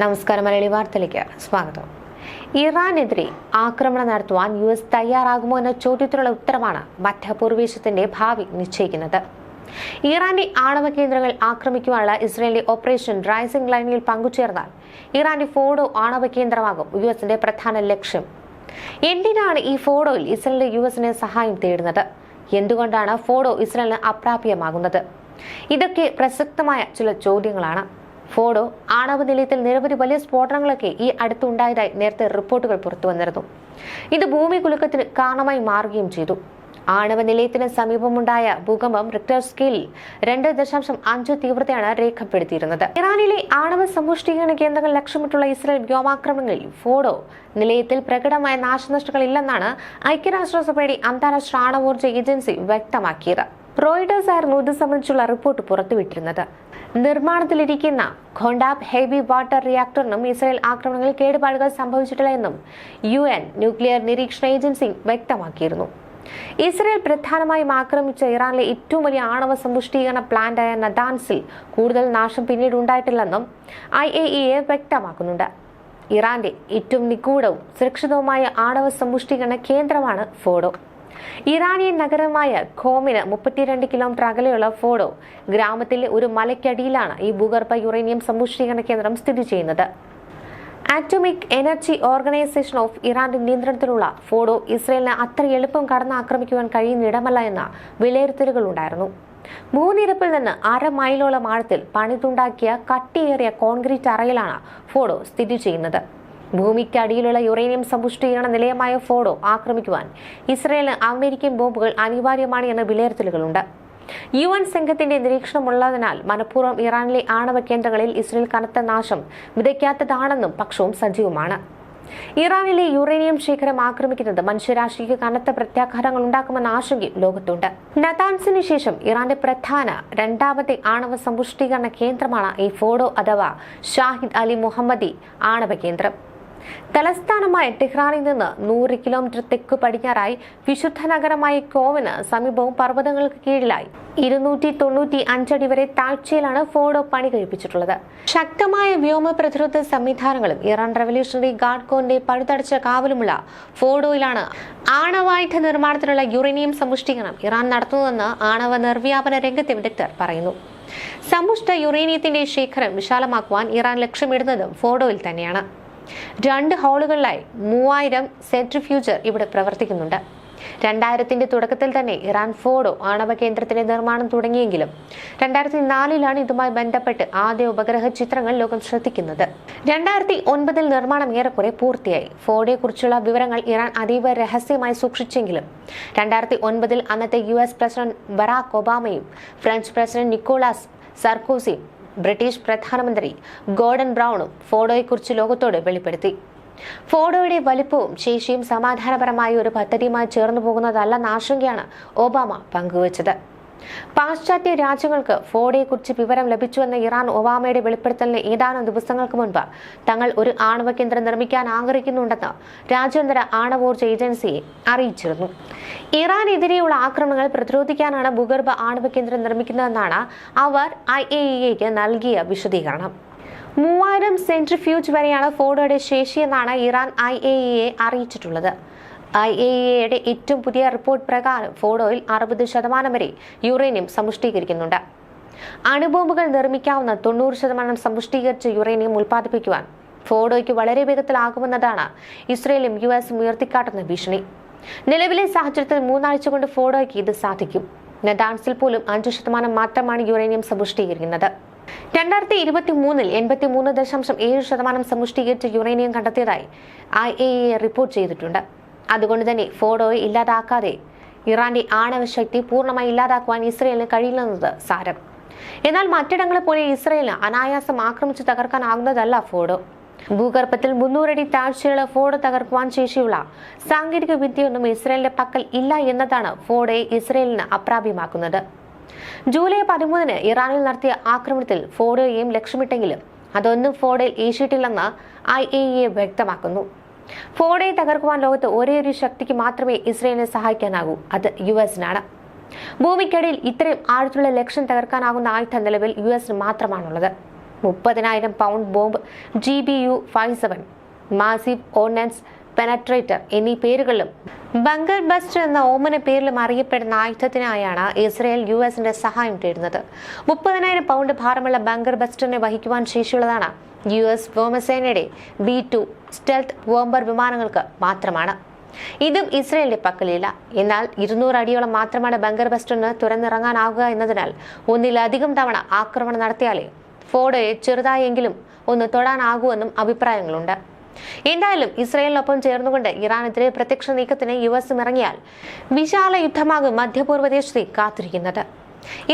നമസ്കാരം മലയാളി വാർത്തയിലേക്ക് സ്വാഗതം. ഇറാനെതിരെ ആക്രമണം നടത്തുവാൻ യു എസ് തയ്യാറാകുമോ എന്ന ചോദ്യത്തിനുള്ള ഉത്തരമാണ് മധ്യപൂർവേശത്തിന്റെ ഭാവി നിശ്ചയിക്കുന്നത്. ഇറാന്റെ ആണവ കേന്ദ്രങ്ങൾ ആക്രമിക്കുവാനുള്ള ഇസ്രയേലിന്റെ ഓപ്പറേഷൻ റൈസിംഗ് ലൈനിൽ പങ്കുചേർന്നാൽ ഇറാന്റെ ഫോഡോ ആണവ കേന്ദ്രമാകും യു എസിന്റെ പ്രധാന ലക്ഷ്യം. എന്തിനാണ് ഈ ഫോഡോയിൽ ഇസ്രയേലിന്റെ യു എസിന് സഹായം തേടുന്നത്? എന്തുകൊണ്ടാണ് ഫോഡോ ഇസ്രയേലിന് അപ്രാപ്യമാകുന്നത്? ഇതൊക്കെ പ്രസക്തമായ ചില ചോദ്യങ്ങളാണ്. ഫോഡോ ആണവ നിലയത്തിൽ നിരവധി വലിയ സ്ഫോടനങ്ങളൊക്കെ ഈ അടുത്തുണ്ടായതായി നേരത്തെ റിപ്പോർട്ടുകൾ പുറത്തു വന്നിരുന്നു. ഇത് ഭൂമി കുലുക്കത്തിന് കാരണമായി മാറുകയും ചെയ്തു. ആണവ നിലയത്തിന് സമീപമുണ്ടായ ഭൂകമ്പം റിക്ടർ സ്കെയിൽ രണ്ട് ദശാംശം അഞ്ച് തീവ്രതയാണ് രേഖപ്പെടുത്തിയിരുന്നത്. ഇറാനിലെ ആണവ സമ്പുഷ്ടീകരണ കേന്ദ്രങ്ങൾ ലക്ഷ്യമിട്ടുള്ള ഇസ്രായേൽ വ്യോമാക്രമണങ്ങളിൽ ഫോഡോ നിലയത്തിൽ പ്രകടമായ നാശനഷ്ടങ്ങൾ ഇല്ലെന്നാണ് ഐക്യരാഷ്ട്രസഭയുടെ അന്താരാഷ്ട്ര ആണവോർജ ഏജൻസി വ്യക്തമാക്കിയത്. റോയിഡേഴ്സ് ആയിരുന്നു ഇത് സംബന്ധിച്ചുള്ള റിപ്പോർട്ട് പുറത്തുവിട്ടിരുന്നത്. നിർമ്മാണത്തിലിരിക്കുന്ന ഖോണ്ടാബ് ഹെവി വാട്ടർ റിയാക്ടറിനും ഇസ്രായേൽ ആക്രമണങ്ങളിൽ കേടുപാടുകൾ സംഭവിച്ചിട്ടില്ല എന്നും യു എൻ ന്യൂക്ലിയർ നിരീക്ഷണ ഏജൻസി വ്യക്തമാക്കിയിരുന്നു. ഇസ്രയേൽ പ്രധാനമായും ആക്രമിച്ച ഇറാനിലെ ഏറ്റവും വലിയ ആണവ സമ്പുഷ്ടീകരണ പ്ലാന്റായ നദാൻസിൽ കൂടുതൽ നാശം പിന്നീട് ഉണ്ടായിട്ടില്ലെന്നും ഐ എ ഇ എ വ്യക്തമാക്കുന്നുണ്ട്. ഇറാന്റെ ഏറ്റവും നിഗൂഢവും സുരക്ഷിതവുമായ ആണവ സമ്പുഷ്ടീകരണ കേന്ദ്രമാണ് ഫോഡോ. ഇറാനിയൻ നഗരമായ ഖോമിന് മുപ്പത്തിരണ്ട് കിലോമീറ്റർ അകലെയുള്ള ഫോഡോ ഗ്രാമത്തിലെ ഒരു മലയ്ക്കടിയിലാണ് ഈ ഭൂഗർഭ യുറേനിയം സമ്പുഷ്ടീകരണ കേന്ദ്രം സ്ഥിതി ചെയ്യുന്നത്. ആറ്റോമിക് എനർജി ഓർഗനൈസേഷൻ ഓഫ് ഇറാന്റെ നിയന്ത്രണത്തിലുള്ള ഫോഡോ ഇസ്രയേലിന് അത്ര എളുപ്പം കടന്ന് ആക്രമിക്കുവാൻ കഴിയുന്ന ഇടമല്ല എന്ന വിലയിരുത്തലുകൾ ഉണ്ടായിരുന്നു. മൂന്നിരപ്പിൽ നിന്ന് അര മൈലോളം ആഴത്തിൽ പണിതുണ്ടാക്കിയ കട്ടിയേറിയ കോൺക്രീറ്റ് അറയിലാണ് ഫോഡോ സ്ഥിതി ചെയ്യുന്നത്. ഭൂമിക്കടിയിലുള്ള യുറേനിയം സമ്പുഷ്ടീകരണ നിലയമായ ഫോഡോ ആക്രമിക്കുവാൻ ഇസ്രയേലിന് അമേരിക്കൻ ബോംബുകൾ അനിവാര്യമാണ് എന്ന വിലയിരുത്തലുകളുണ്ട്. യു എൻ സംഘത്തിന്റെ നിരീക്ഷണമുള്ളതിനാൽ മനഃപൂർവം ഇറാനിലെ ആണവ കേന്ദ്രങ്ങളിൽ ഇസ്രയേൽ കനത്ത നാശം വിതയ്ക്കാത്തതാണെന്നും പക്ഷവും സജീവമാണ്. ഇറാനിലെ യുറേനിയം ശേഖരം ആക്രമിക്കുന്നത് മനുഷ്യരാശിക്ക് കനത്ത പ്രത്യാഘാതങ്ങൾ ഉണ്ടാക്കുമെന്ന ആശങ്കയും ലോകത്തുണ്ട്. നതാൻസിന് ശേഷം ഇറാന്റെ പ്രധാന രണ്ടാമത്തെ ആണവ സമ്പുഷ്ടീകരണ കേന്ദ്രമാണ് ഈ ഫോഡോ അഥവാ ഷാഹിദ് അലി മുഹമ്മദി ആണവ കേന്ദ്രം. തലസ്ഥാനമായ ടെഹ്റാനിൽ നിന്ന് നൂറ് കിലോമീറ്റർ തെക്ക് പടിഞ്ഞാറായി വിശുദ്ധ നഗരമായ കോവിന് സമീപവും പർവതങ്ങൾക്ക് കീഴിലായി. ഇരുന്നൂറ്റി തൊണ്ണൂറ്റി അഞ്ചടി വരെ താഴ്ചയിലാണ് ഫോഡോ പണി കഴിപ്പിച്ചിട്ടുള്ളത്. ശക്തമായ വ്യോമ പ്രതിരോധ സംവിധാനങ്ങളും ഇറാൻ റവല്യൂഷണറി ഗാർഡ് കോറിന്റെ പഴുതടച്ച കാവലുമുള്ള ഫോഡോയിലാണ് ആണവായുധ നിർമ്മാണത്തിനുള്ള യുറേനിയം സമ്പുഷ്ടീകരണം ഇറാൻ നടത്തുന്നതെന്ന് ആണവ നിർവ്യാപന രംഗത്തെ വിദഗ്ധർ പറയുന്നു. സമ്പുഷ്ട യുറേനിയത്തിന്റെ ശേഖരം വിശാലമാക്കുവാൻ ഇറാൻ ലക്ഷ്യമിടുന്നതും ഫോഡോയിൽ തന്നെയാണ്. രണ്ട് ഹാളുകളിലായി മൂവായിരം സെൻട്രിഫ്യൂജർ ഇവിടെ പ്രവർത്തിക്കുന്നുണ്ട്. രണ്ടായിരത്തിന്റെ തുടക്കത്തിൽ തന്നെ ഇറാൻ ഫോഡോ ആണവ കേന്ദ്രത്തിന്റെ നിർമ്മാണം തുടങ്ങിയെങ്കിലും രണ്ടായിരത്തി നാലിലാണ് ഇതുമായി ബന്ധപ്പെട്ട് ആദ്യ ഉപഗ്രഹ ചിത്രങ്ങൾ ലോകം ശ്രദ്ധിക്കുന്നത്. രണ്ടായിരത്തി ഒൻപതിൽ നിർമ്മാണം ഏറെക്കുറെ പൂർത്തിയായി. ഫോഡോയെ കുറിച്ചുള്ള വിവരങ്ങൾ ഇറാൻ അതീവ രഹസ്യമായി സൂക്ഷിച്ചെങ്കിലും രണ്ടായിരത്തി ഒൻപതിൽ അന്നത്തെ യു എസ് പ്രസിഡന്റ് ബറാക് ഒബാമയും ഫ്രഞ്ച് പ്രസിഡന്റ് നിക്കോളാസ് സർക്കോസിയും ബ്രിട്ടീഷ് പ്രധാനമന്ത്രി ഗോർഡൻ ബ്രൗണും ഫോഡോയെക്കുറിച്ച് ലോകത്തോട് വെളിപ്പെടുത്തി. ഫോഡോയുടെ വലിപ്പവും ശേഷിയും സമാധാനപരമായ ഒരു പദ്ധതിയുമായി ചേർന്നു പോകുന്നതല്ലെന്ന ആശങ്കയാണ് ഒബാമ പങ്കുവച്ചത്. പാശ്ചാത്യ രാജ്യങ്ങൾക്ക് ഫോഡോയെക്കുറിച്ച് വിവരം ലഭിച്ചുവെന്ന ഇറാൻ ഒബാമയുടെ വെളിപ്പെടുത്തലിന് ഏതാനും ദിവസങ്ങൾക്ക് മുൻപ് തങ്ങൾ ഒരു ആണവ കേന്ദ്രം നിർമ്മിക്കാൻ ആഗ്രഹിക്കുന്നുണ്ടെന്ന് രാജ്യാന്തര ആണവോർജ ഏജൻസിയെ അറിയിച്ചിരുന്നു. ഇറാനെതിരെയുള്ള ആക്രമണങ്ങൾ പ്രതിരോധിക്കാനാണ് ഭൂഗർഭ ആണവ കേന്ദ്രം നിർമ്മിക്കുന്നതെന്നാണ് അവർ ഐ എ ഇക്ക് നൽകിയ വിശദീകരണം. മൂവായിരം സെൻട്രിഫ്യൂജ് വരെയാണ് ഫോഡോയുടെ ശേഷിയെന്നാണ് ഇറാൻ ഐ എ ഇയെ അറിയിച്ചിട്ടുള്ളത്. ഐ എ എയുടെ ഏറ്റവും പുതിയ റിപ്പോർട്ട് പ്രകാരം ഫോഡോയിൽ അറുപത് ശതമാനം വരെ യുറേനിയം സമ്പുഷ്ടീകരിക്കുന്നുണ്ട്. അണുബോംബുകൾ നിർമ്മിക്കാവുന്ന തൊണ്ണൂറ് ശതമാനം സമ്പുഷ്ടീകരിച്ച യുറേനിയം ഉൽപ്പാദിപ്പിക്കുവാൻ ഫോഡോയ്ക്ക് വളരെ വേഗത്തിലാകുമെന്നതാണ് ഇസ്രയേലും യു എസും ഉയർത്തിക്കാട്ടുന്ന ഭീഷണി. നിലവിലെ സാഹചര്യത്തിൽ മൂന്നാഴ്ച കൊണ്ട് ഫോഡോയ്ക്ക് ഇത് സാധിക്കും. നെതാൻസിൽ പോലും അഞ്ച് ശതമാനം മാത്രമാണ് യുറേനിയം സമ്പുഷ്ടീകരിക്കുന്നത്. രണ്ടായിരത്തി ഇരുപത്തി മൂന്നിൽ എൺപത്തി മൂന്ന് ദശാംശം ഏഴ് ശതമാനം സമ്പുഷ്ടീകരിച്ച യുറേനിയം കണ്ടെത്തിയതായി ഐ എ റിപ്പോർട്ട് ചെയ്തിട്ടുണ്ട്. അതുകൊണ്ട് തന്നെ ഫോഡോയെ ഇല്ലാതാക്കാതെ ഇറാന്റെ ആണവശക്തി പൂർണമായി ഇല്ലാതാക്കുവാൻ ഇസ്രയേലിന് കഴിയില്ലെന്നത് സാരം. എന്നാൽ മറ്റിടങ്ങളെ പോലെ ഇസ്രയേലിന് അനായാസം ആക്രമിച്ചു തകർക്കാനാകുന്നതല്ല ഫോഡോ ഭൂഗർഭത്തിൽ മുന്നൂറടി താഴ്ചയുള്ള ഫോഡ് തകർക്കുവാൻ ശേഷിയുള്ള സാങ്കേതിക വിദ്യയൊന്നും ഇസ്രയേലിന്റെ പക്കൽ ഇല്ല എന്നതാണ് ഫോഡയെ ഇസ്രയേലിന് അപ്രാപ്യമാക്കുന്നത്. ജൂലൈ പതിമൂന്നിന് ഇറാനിൽ നടത്തിയ ആക്രമണത്തിൽ ഫോഡോയെയും ലക്ഷ്യമിട്ടെങ്കിലും അതൊന്നും ഫോഡയിൽ ഏശിയിട്ടില്ലെന്ന് ഐ എ വ്യക്തമാക്കുന്നു. ഫോഡോയെ തകർക്കുവാൻ ലോകത്ത് ഒരേ ഒരു ശക്തിക്ക് മാത്രമേ ഇസ്രയേലിനെ സഹായിക്കാനാകൂ. അത് യു എസിനാണ്. ഭൂമിക്കടിയിൽ ഇത്രയും ആഴത്തുള്ള ലക്ഷ്യം തകർക്കാനാകുന്ന ആയുധം നിലവിൽ യു എസിന് മാത്രമാണുള്ളത്. മുപ്പതിനായിരം pound bomb G B U five seven massive ordnance penetrator എന്നീ പേരുകളിലും. ബങ്കർ ബസ്റ്റർ എന്ന ഓമന പേരിലും അറിയപ്പെടുന്ന ആയുധത്തിനായാണ് ഇസ്രയേൽ യു എസിന്റെ സഹായം തേടുന്നത്. മുപ്പതിനായിരം പൗണ്ട് ഭാരമുള്ള ബങ്കർ ബസ്റ്ററിനെ വഹിക്കുവാൻ ശേഷിയുള്ളതാണ് യു എസ് വ്യോമസേനയുടെ ബി ടു സ്റ്റെൽത്ത് ബോംബർ വിമാനങ്ങൾക്ക് മാത്രമാണ്. ഇതും ഇസ്രയേലിന്റെ പക്കലില്ല. എന്നാൽ ഇരുന്നൂറ് അടിയോളം മാത്രമാണ് ബങ്കർ ബസ്റ്ററിന് തുറന്നിറങ്ങാനാവുക എന്നതിനാൽ ഒന്നിലധികം തവണ ആക്രമണം നടത്തിയാലേ ഫോർഡോയെ ചെറുതായെങ്കിലും ഒന്ന് തൊടാനാകുമെന്നും അഭിപ്രായങ്ങളുണ്ട്. എന്തായാലും ഇസ്രയേലിനൊപ്പം ചേർന്നുകൊണ്ട് ഇറാനെതിരെ പ്രത്യക്ഷ നീക്കത്തിന് യു എസും ഇറങ്ങിയാൽ വിശാല യുദ്ധമാകും മധ്യപൂർവ ദേശത്തെ കാത്തിരിക്കുന്നത്.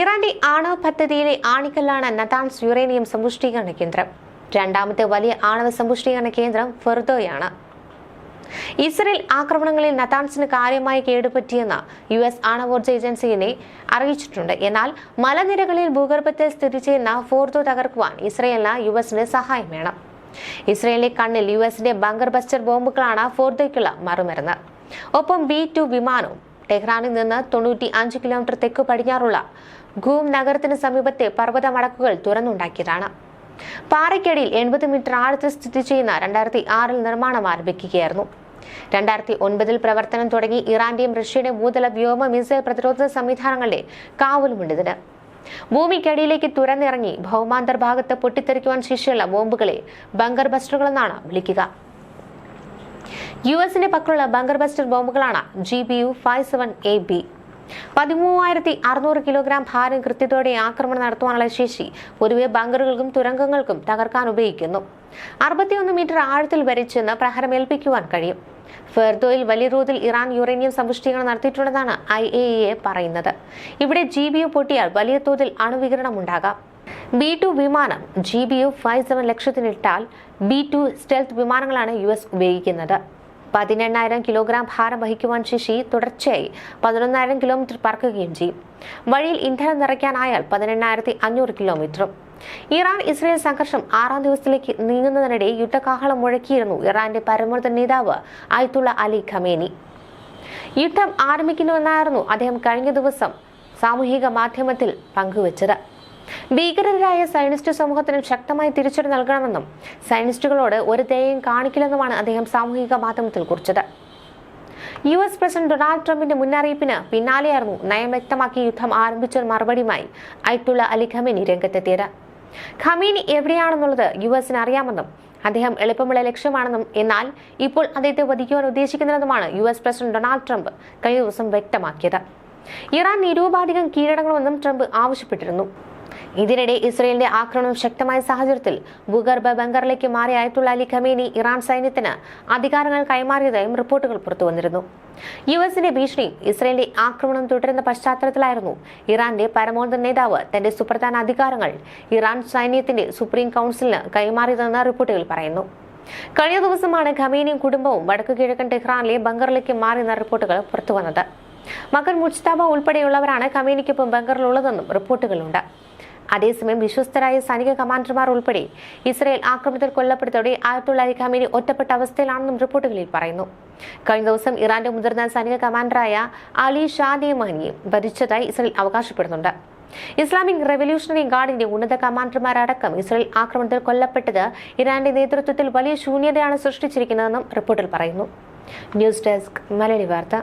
ഇറാന്റെ ആണവ പദ്ധതിയിലെ ആണിക്കല്ലാണ് നതാൻസ് യുറേനിയം സമ്പുഷ്ടീകരണ കേന്ദ്രം. രണ്ടാമത്തെ വലിയ ആണവ സമ്പുഷ്ടീകരണ കേന്ദ്രം ഫെർദോയാണ്. ഇസ്രയേൽ ആക്രമണങ്ങളിൽ നതാൻസിന് കാര്യമായി കേടുപറ്റിയെന്ന് യു എസ് ആണവോർജ ഏജൻസിയെ അറിയിച്ചിട്ടുണ്ട്. എന്നാൽ മലനിരകളിൽ ഭൂഗർഭത്തിൽ സ്ഥിതി ചെയ്യുന്ന ഫോർദോ തകർക്കുവാൻ ഇസ്രയേലിന് യു എസിന് സഹായം വേണം. ഇസ്രയേലിന്റെ കണ്ണിൽ യു എസിന്റെ ബങ്കർ ബസ്റ്റർ ബോംബുകളാണ് ഫോർദയ്ക്കുള്ള മറുമരുന്ന്. ഒപ്പം ബി ടു വിമാനവും ടെഹ്റാനിൽ നിന്ന് തൊണ്ണൂറ്റി അഞ്ച് കിലോമീറ്റർ തെക്ക് പടിഞ്ഞാറുള്ള ഗൂം നഗരത്തിന് സമീപത്തെ പർവത മടക്കുകൾ തുറന്നുണ്ടാക്കിയതാണ്. പാറയ്ക്കടിയിൽ എൺപത് മീറ്റർ ആഴത്തിൽ സ്ഥിതി ചെയ്യുന്ന രണ്ടായിരത്തി ആറിൽ നിർമ്മാണം ആരംഭിക്കുകയായിരുന്നു. രണ്ടായിരത്തി ഒൻപതിൽ പ്രവർത്തനം തുടങ്ങി ഇറാന്റെയും റഷ്യയുടെയും മൂതല വ്യോമ മിസൈൽ പ്രതിരോധ സംവിധാനങ്ങളുടെ കാവലുമുണ്ട് ഇതിന് ഭൂമിക്കടിയിലേക്ക് തുരന്നിറങ്ങി ഭൗമാന്തർ ഭാഗത്ത് പൊട്ടിത്തെറിക്കുവാൻ ശേഷിയുള്ള ബോംബുകളെ ബങ്കർ ബസ്റ്ററുകൾ എന്നാണ് വിളിക്കുക. യു എസിന്റെ പക്കലുള്ള bunker buster ബോംബുകളാണ് G B U five seven A B പതിമൂവായിരത്തി അറുന്നൂറ് കിലോഗ്രാം ഭാരം കൃത്യതയോടെ ആക്രമണം നടത്തുവാനുള്ള ശേഷി പൊതുവെ ബങ്കറുകൾക്കും തുരങ്കങ്ങൾക്കും തകർക്കാൻ ഉപയോഗിക്കുന്നു. അറുപത്തിയൊന്ന് മീറ്റർ ആഴത്തിൽ വരെ ചെന്ന് പ്രഹരമേൽപ്പിക്കുവാൻ കഴിയും. ഫെർദോയിൽ വലിയ തോതിൽ ഇറാൻ യുറേനിയം സമ്പുഷ്ടീകരണം നടത്തിയിട്ടുള്ളതാണ് ഐ എ എ പറയുന്നത്. ഇവിടെ ജി ബി യു പൊട്ടിയാൽ വലിയ തോതിൽ അണുവികരണം ഉണ്ടാകാം. ബി ടു വിമാനം G B U five seven ലക്ഷത്തിനിട്ടാൽ B two stealth വിമാനങ്ങളാണ് യു എസ് ഉപയോഗിക്കുന്നത്. പതിനെണ്ണായിരം കിലോഗ്രാം ഭാരം വഹിക്കുവാൻ ശേഷി തുടർച്ചയായി പതിനൊന്നായിരം കിലോമീറ്റർ പറക്കുകയും ചെയ്യും. വഴിയിൽ ഇന്ധനം നിറയ്ക്കാനായാൽ പതിനെണ്ണായിരത്തി അഞ്ഞൂറ് കിലോമീറ്ററും ഇറാൻ ഇസ്രയേൽ സംഘർഷം ആറാം ദിവസത്തിലേക്ക് നീങ്ങുന്നതിനിടെ യുദ്ധകാഹളം മുഴക്കിയിരുന്നു ഇറാന്റെ പരമോന്നത നേതാവ് ആയിത്തുള്ള അലി ഖമേനി. യുദ്ധം ആരംഭിക്കുന്നുവെന്നായിരുന്നു അദ്ദേഹം കഴിഞ്ഞ ദിവസം സാമൂഹിക മാധ്യമത്തിൽ പങ്കുവച്ചത്. ഭീകരരായ സയനിസ്റ്റ് സമൂഹത്തിന് ശക്തമായി തിരിച്ചടി നൽകണമെന്നും സയനിസ്റ്റുകളോട് ഒരു ദയയും കാണിക്കില്ലെന്നുമാണ് അദ്ദേഹം സാമൂഹിക മാധ്യമത്തിൽ കുറിച്ചത്. യു എസ് പ്രസിഡന്റ് ഡൊണാൾഡ് ട്രംപിന്റെ മുന്നറിയിപ്പിന് പിന്നാലെയായിരുന്നു നയം വ്യക്തമാക്കി യുദ്ധം ആരംഭിച്ച മറുപടിയുമായി അയ്തുള്ള അലി ഖമീനി രംഗത്തെത്തിയത്. ഖമീനി എവിടെയാണെന്നുള്ളത് യു എസിന് അറിയാമെന്നും അദ്ദേഹം എളുപ്പമുള്ള ലക്ഷ്യമാണെന്നും എന്നാൽ ഇപ്പോൾ അദ്ദേഹത്തെ വധിക്കുവാൻ ഉദ്ദേശിക്കുന്നതെന്നുമാണ് U S president Donald Trump കഴിഞ്ഞ ദിവസം വ്യക്തമാക്കിയത്. ഇറാൻ നിരൂപാധികം കീഴടങ്ങണമെന്നും ട്രംപ് ആവശ്യപ്പെട്ടിരുന്നു. ഇതിനിടെ ഇസ്രയേലിന്റെ ആക്രമണം ശക്തമായ സാഹചര്യത്തിൽ ഭൂഗർഭ ബംഗറിലേക്ക് മാറിയ അയത്തുള്ള അലി ഖമേനി ഇറാൻ സൈന്യത്തിന് അധികാരങ്ങൾ കൈമാറിയതായും റിപ്പോർട്ടുകൾ പുറത്തുവന്നിരുന്നു യു എസിന്റെ ഭീഷണിയും ഇസ്രയേലിന്റെ ആക്രമണം തുടരുന്ന പശ്ചാത്തലത്തിലായിരുന്നു. ഇറാന്റെ പരമോന്നത നേതാവ് തന്റെ സുപ്രധാന അധികാരങ്ങൾ ഇറാൻ സൈന്യത്തിന്റെ സുപ്രീം കൗൺസിലിന് കൈമാറിയതെന്ന് റിപ്പോർട്ടുകൾ പറയുന്നു. കഴിഞ്ഞ ദിവസമാണ് ഖമീനിയും കുടുംബവും വടക്കു കിഴക്കൻ ടെഹ്റാനിലെ ബങ്കറിലേക്ക് മാറിയെന്ന റിപ്പോർട്ടുകൾ പുറത്തുവന്നത് മകൻ മുജ്താബ ഉൾപ്പെടെയുള്ളവരാണ് ഖമീനിക്കൊപ്പം ബംഗറിലുള്ളതെന്നും റിപ്പോർട്ടുകളുണ്ട്. അതേസമയം വിശ്വസ്തരായ സൈനിക കമാൻഡർമാർ ഉൾപ്പെടെ ഇസ്രയേൽ ആക്രമണത്തിൽ കൊല്ലപ്പെട്ടതോടെ ആയത്തുള്ള അലി ഖമേനി ഒറ്റപ്പെട്ട അവസ്ഥയിലാണെന്നും റിപ്പോർട്ടുകളിൽ പറയുന്നു. കഴിഞ്ഞ ദിവസം ഇറാന്റെ മുതിർന്ന സൈനിക കമാൻഡറായ അലി ഷാദി മഹനിയെ വധിച്ചതായി ഇസ്രയേൽ അവകാശപ്പെടുന്നുണ്ട്. ഇസ്ലാമിക് റവല്യൂഷണറി ഗാർഡിന്റെ ഉന്നത കമാൻഡർമാരടക്കം ഇസ്രയേൽ ആക്രമണത്തിൽ കൊല്ലപ്പെട്ടത് ഇറാന്റെ നേതൃത്വത്തിൽ വലിയ ശൂന്യതയാണ് സൃഷ്ടിച്ചിരിക്കുന്നതെന്നും റിപ്പോർട്ടിൽ പറയുന്നു. ന്യൂസ് ഡെസ്ക് മലയാളി വാർത്ത.